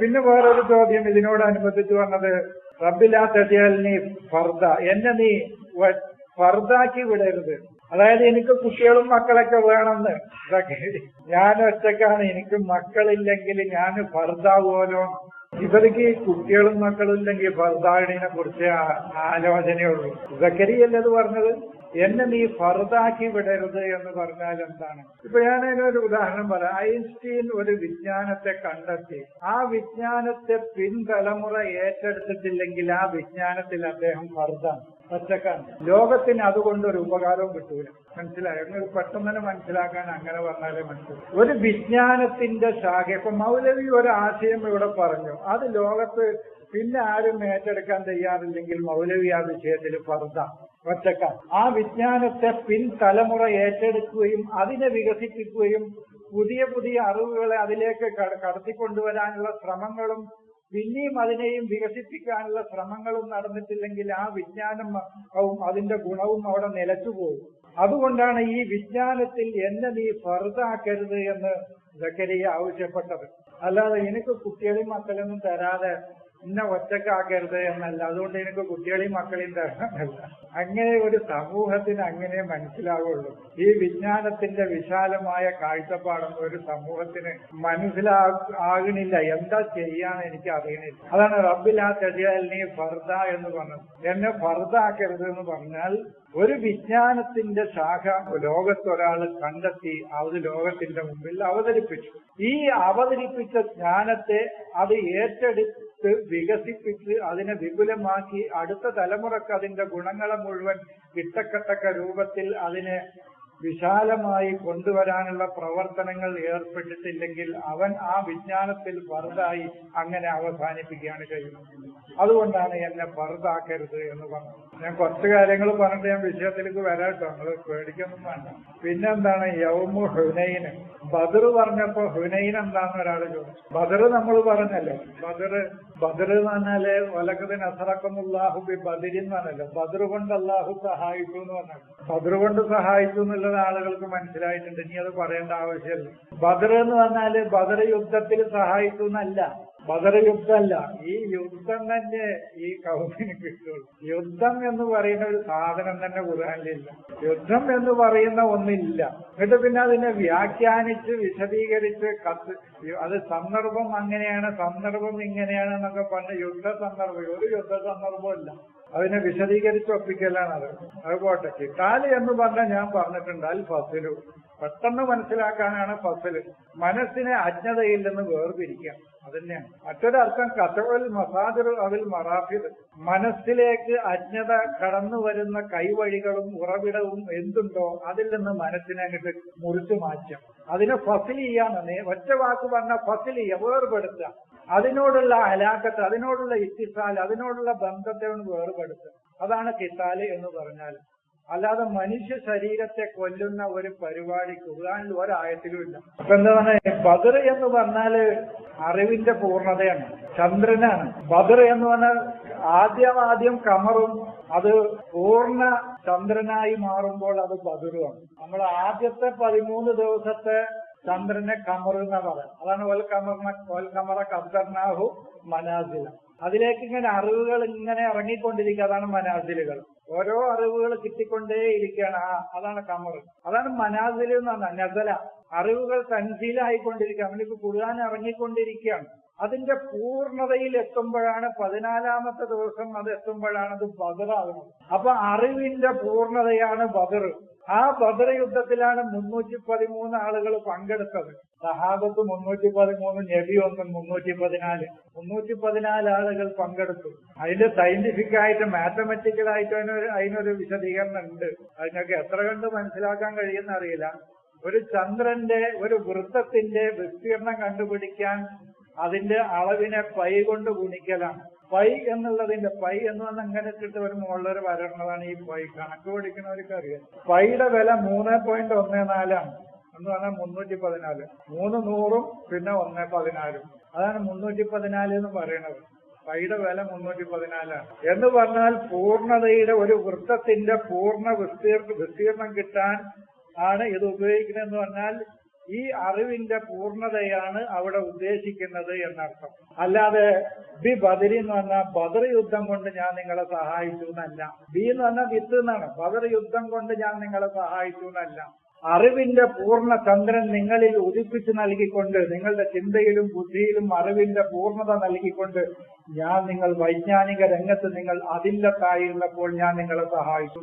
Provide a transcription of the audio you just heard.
പിന്നെ വേറൊരു ചോദ്യം ഇതിനോട് ഇതിനോടനുബന്ധിച്ച് വന്നത്. റബ്ബിലാ നീ ഫർദ. എന്നെ നീ ഫർദാക്കി വിടരുത്. അതായത് എനിക്ക് കുട്ടികളും മക്കളൊക്കെ വേണമെന്ന്. ഇതൊക്കെ ഞാൻ ഒറ്റക്കാണ് എനിക്ക് മക്കളില്ലെങ്കിൽ ഞാൻ ഫർദാവുമല്ലോ. ഇവർക്ക് കുട്ടികളും മക്കളും ഇല്ലെങ്കിൽ ഫർദാവിനെ കുറിച്ച് ആലോചനയുള്ളൂ സക്കരിയല്ലേ അത് പറഞ്ഞത് എന്നെ നീ ഫർദാക്കി വിടരുത് എന്ന് പറഞ്ഞാൽ എന്താണ്? ഇപ്പൊ ഞാൻ അതിനൊരു ഉദാഹരണം പറയാം. ഐൻസ്റ്റീൻ ഒരു വിജ്ഞാനത്തെ കണ്ടെത്തി. ആ വിജ്ഞാനത്തെ പിൻതലമുറ ഏറ്റെടുത്തിട്ടില്ലെങ്കിൽ ആ വിജ്ഞാനത്തിൽ അദ്ദേഹം ഫർദാണ്. ഒറ്റക്കാണ്. ലോകത്തിന് അതുകൊണ്ട് ഒരു ഉപകാരവും കിട്ടൂല. മനസ്സിലായോ? പെട്ടെന്ന് തന്നെ മനസ്സിലാക്കാൻ അങ്ങനെ വന്നാലേ മനസ്സിലാവും. ഒരു വിജ്ഞാനത്തിന്റെ ശാഖ. ഇപ്പൊ മൗലവി ഒരു ആശയം ഇവിടെ പറഞ്ഞു. അത് ലോകത്ത് പിന്നെ ആരും ഏറ്റെടുക്കാൻ തയ്യാറില്ലെങ്കിൽ മൗലവി ആ വിഷയത്തിൽ പറഞ്ഞ ഒറ്റക്കാൻ ആ വിജ്ഞാനത്തെ പിൻതലമുറ ഏറ്റെടുക്കുകയും അതിനെ വികസിപ്പിക്കുകയും പുതിയ പുതിയ അറിവുകളെ അതിലേക്ക് കട- കടത്തിക്കൊണ്ടുവരാനുള്ള ശ്രമങ്ങളും പിന്നെയും അതിനെയും വികസിപ്പിക്കാനുള്ള ശ്രമങ്ങളും നടന്നിട്ടില്ലെങ്കിൽ ആ വിജ്ഞാനം അതിന്റെ ഗുണവും അവിടെ നിലച്ചുപോകും. അതുകൊണ്ടാണ് ഈ വിജ്ഞാനത്തിൽ എന്നെ നീ ഫറുതാക്കരുത് എന്ന് സക്കരിയ ആവശ്യപ്പെട്ടത്. അല്ലാതെ എനിക്ക് കുട്ടികളെയും മക്കളൊന്നും തരാതെ ഇന്ന ഒറ്റക്കാക്കരുത് എന്നല്ല. അതുകൊണ്ട് എനിക്ക് കുട്ടികളെയും മക്കളെയും തരണമല്ല അങ്ങനെ ഒരു സമൂഹത്തിന് അങ്ങനെ മനസ്സിലാവുള്ളൂ. ഈ വിജ്ഞാനത്തിന്റെ വിശാലമായ കാഴ്ചപ്പാടൊന്നും ഒരു സമൂഹത്തിന് മനസ്സിലാകണില്ല എന്താ ചെയ്യാന്ന് എനിക്ക് അറിയണില്ല. അതാണ് റബ്ബിലാ നീ ഫർദ എന്ന് പറഞ്ഞത്. എന്നെ ഫർദാക്കരുത് എന്ന് പറഞ്ഞാൽ ഒരു വിജ്ഞാനത്തിന്റെ ശാഖ ലോകത്തൊരാൾ കണ്ടെത്തി അത് ലോകത്തിന്റെ മുമ്പിൽ അവതരിപ്പിച്ചു. ഈ അവതരിപ്പിച്ച ജ്ഞാനത്തെ അത് ഏറ്റെടുത്ത് വികസിപ്പിച്ച് അതിനെ വിപുലമാക്കി അടുത്ത തലമുറയ്ക്ക് അതിന്റെ ഗുണങ്ങളെ മുഴുവൻ കിട്ടക്കത്തക്ക രൂപത്തിൽ അതിനെ വിശാലമായി കൊണ്ടുവരാനുള്ള പ്രവർത്തനങ്ങൾ ഏർപ്പെട്ടിട്ടില്ലെങ്കിൽ അവൻ ആ വിജ്ഞാനത്തിൽ പറുതായി അങ്ങനെ അവസാനിപ്പിക്കുകയാണ് ചെയ്യുന്നത്. അതുകൊണ്ടാണ് എന്നെ പറുതാക്കരുത് എന്ന് പറഞ്ഞത്. ഞാൻ കുറച്ച് കാര്യങ്ങൾ പറഞ്ഞിട്ട് ഞാൻ വിഷയത്തിലേക്ക് വരാട്ടോ നിങ്ങൾ പേടിക്കൊന്നും വേണ്ട. പിന്നെന്താണ്? യൗമു ഹുനൈന്. ബദർ പറഞ്ഞപ്പോ ഹുനൈൻ എന്താണെന്ന് ഒരാൾ ചോദിച്ചു. ബദർ നമ്മൾ പറഞ്ഞല്ലോ? ബദർ ബദർ എന്ന് പറഞ്ഞാൽ ഒലക്കത്തിന് അസറക്കുമുല്ലാഹു ബി ബദിരി പറഞ്ഞല്ലോ. ബദർ കൊണ്ട് അള്ളാഹു സഹായിച്ചു എന്ന് പറഞ്ഞു ബദർ കൊണ്ട് സഹായിച്ചു എന്നുള്ളത് ആളുകൾക്ക് മനസ്സിലായിട്ടുണ്ട്. ഇനി അത് പറയേണ്ട ആവശ്യമില്ല. ബദർ എന്ന് പറഞ്ഞാൽ ബദർ യുദ്ധത്തിൽ സഹായിച്ചു എന്നല്ല ബദർ യുദ്ധമല്ല. ഈ യുദ്ധം തന്നെ ഈ കൗമിന് കിട്ടുള്ളൂ. യുദ്ധം എന്ന് പറയുന്ന ഒരു സാധനം തന്നെ കുറാനില്ല യുദ്ധം എന്ന് പറയുന്ന ഒന്നില്ല. എന്നിട്ട് പിന്നെ അതിനെ വ്യാഖ്യാനിച്ച് വിശദീകരിച്ച് കത്ത് അത് സന്ദർഭം അങ്ങനെയാണ് സന്ദർഭം ഇങ്ങനെയാണ് എന്നൊക്കെ പറഞ്ഞ് യുദ്ധ സന്ദർഭം. ഒരു യുദ്ധ സന്ദർഭമില്ല അതിനെ വിശദീകരിച്ച് ഒപ്പിക്കലാണ് അത്. പോട്ടെ. കിട്ടാൽ എന്ന് പറഞ്ഞാൽ ഞാൻ പറഞ്ഞിട്ടുണ്ട്. അൽ ഫസലു. പെട്ടെന്ന് മനസ്സിലാക്കാനാണ് ഫസൽ. മനസ്സിനെ അജ്ഞതയില്ലെന്ന് നിന്ന് അത് അതന്നെയാണ് മറ്റൊരർത്ഥം കഥവൽ മസാദിർ അതിൽ മറാഫിദ്. മനസ്സിലേക്ക് അജ്ഞത കടന്നു വരുന്ന കൈവഴികളും ഉറവിടവും എന്തുണ്ടോ അതിൽ നിന്ന് മനസ്സിനെ അങ്ങോട്ട് മുറിച്ചു മാറ്റാം അതിനെ ഫസിൽ ചെയ്യാന്ന് ഒറ്റ വാക്ക് പറഞ്ഞ ചെയ്യുക വേർപെടുത്തുക. അതിനോടുള്ള അലാക്കത്ത് അതിനോടുള്ള ഇത്തിസാൽ അതിനോടുള്ള ബന്ധത്തെ ഒന്ന് വേർപെടുത്തുക. അതാണ് കിത്താൽ എന്ന് പറഞ്ഞാൽ. അല്ലാതെ മനുഷ്യ ശരീരത്തെ കൊല്ലുന്ന ഒരു പരിപാടി ഖുർആാനിൽ ഒരായത്തിലും ഇല്ല. അപ്പൊ പറഞ്ഞ ബദർ എന്ന് പറഞ്ഞാൽ അറിവിന്റെ പൂർണതയാണ് ചന്ദ്രനാണ്. ബദർ എന്ന് പറഞ്ഞാൽ ആദ്യം ആദ്യം കമറും അത് പൂർണ ചന്ദ്രനായി മാറുമ്പോൾ അത് ബദറുമാണ് നമ്മൾ ആദ്യത്തെ പതിമൂന്ന് ദിവസത്തെ ചന്ദ്രനെ കമർ എന്നാ പറയാം. അതാണ് ഒൽ കമർന ഒൽ കമറ കബ്ദർനാഹു മനാസില അതിലേക്ക് ഇങ്ങനെ അറിവുകൾ ഇങ്ങനെ ഇറങ്ങിക്കൊണ്ടിരിക്കുക അതാണ് മനാസിലുകൾ. ഓരോ അറിവുകൾ കിട്ടിക്കൊണ്ടേ ഇരിക്കുകയാണ് ആ അതാണ് കമർ അതാണ് മനാസിൽ എന്നാണ് നസല. അറിവുകൾ തൻസീലായിക്കൊണ്ടിരിക്കുക അവനിക്ക് ഖുർആൻ ഇറങ്ങിക്കൊണ്ടിരിക്കുകയാണ് അതിന്റെ പൂർണതയിൽ എത്തുമ്പോഴാണ് പതിനാലാമത്തെ ദിവസം അത് എത്തുമ്പോഴാണ് അത് ബദറാകുന്നത്. അപ്പൊ അറിവിന്റെ പൂർണതയാണ് ബദർ. ആ ബദർ യുദ്ധത്തിലാണ് മുന്നൂറ്റി പതിമൂന്ന് ആളുകൾ പങ്കെടുത്തത്. സഹാബത്ത് മുന്നൂറ്റി പതിമൂന്ന് നബി ഒന്ന് മുന്നൂറ്റി പതിനാല് മുന്നൂറ്റി പതിനാല് ആളുകൾ പങ്കെടുത്തു. അതിന്റെ സയന്റിഫിക് ആയിട്ട് മാത്തമെറ്റിക്കൽ ആയിട്ട് അതിനൊരു അതിനൊരു വിശദീകരണം ഉണ്ട് അതിനൊക്കെ എത്ര കണ്ട് മനസ്സിലാക്കാൻ കഴിയുന്ന അറിയില്ല ഒരു ചന്ദ്രന്റെ ഒരു വൃത്തത്തിന്റെ വിസ്തീർണം കണ്ടുപിടിക്കാൻ അതിന്റെ അളവിനെ പൈ കൊണ്ട് ഗുണിക്കലാണ്. പൈ എന്നുള്ളതിന്റെ പൈ എന്ന് പറഞ്ഞാൽ അങ്ങനെ ഇട്ടിട്ട് ഒരു മുകളിലൊരു വരണതാണ് ഈ പൈ. കണക്ക് പഠിക്കുന്നവർക്ക് അറിയാം പൈയുടെ വില മൂന്ന് പോയിന്റ് ഒന്ന് നാലാണ്. എന്ന് പറഞ്ഞാൽ മുന്നൂറ്റി പതിനാല്. മൂന്ന് നൂറും പിന്നെ ഒന്ന് പതിനാലും. അതാണ് മുന്നൂറ്റി പതിനാല് എന്ന് പറയുന്നത് പൈയുടെ വില മുന്നൂറ്റി പതിനാലാണ്. എന്ന് പറഞ്ഞാൽ പൂർണതയുടെ ഒരു വൃത്തത്തിന്റെ പൂർണ വിസ്തീർ വിസ്തീർണം കിട്ടാൻ ആണ് ഇത് ഉപയോഗിക്കുന്നതെന്ന് പറഞ്ഞാൽ ഈ അറിവിന്റെ പൂർണതയാണ് അവിടെ ഉദ്ദേശിക്കുന്നത് എന്നർത്ഥം. അല്ലാതെ ബി ബദരി എന്ന് പറഞ്ഞാൽ ബദർ യുദ്ധം കൊണ്ട് ഞാൻ നിങ്ങളെ സഹായിച്ചു എന്നല്ല. ബി എന്ന് പറഞ്ഞാൽ വിത്ത് എന്നാണ്. ബദർ യുദ്ധം കൊണ്ട് ഞാൻ നിങ്ങളെ സഹായിച്ചു എന്നല്ല. അറിവിന്റെ പൂർണ ചന്ദ്രൻ നിങ്ങളിൽ ഉദിപ്പിച്ചു നൽകിക്കൊണ്ട് നിങ്ങളുടെ ചിന്തയിലും ബുദ്ധിയിലും അറിവിന്റെ പൂർണത നൽകിക്കൊണ്ട് ഞാൻ നിങ്ങൾ വൈജ്ഞാനിക രംഗത്ത് നിങ്ങൾ അതില്ലത്തായിരുന്നപ്പോൾ ഞാൻ നിങ്ങളെ സഹായിച്ചു.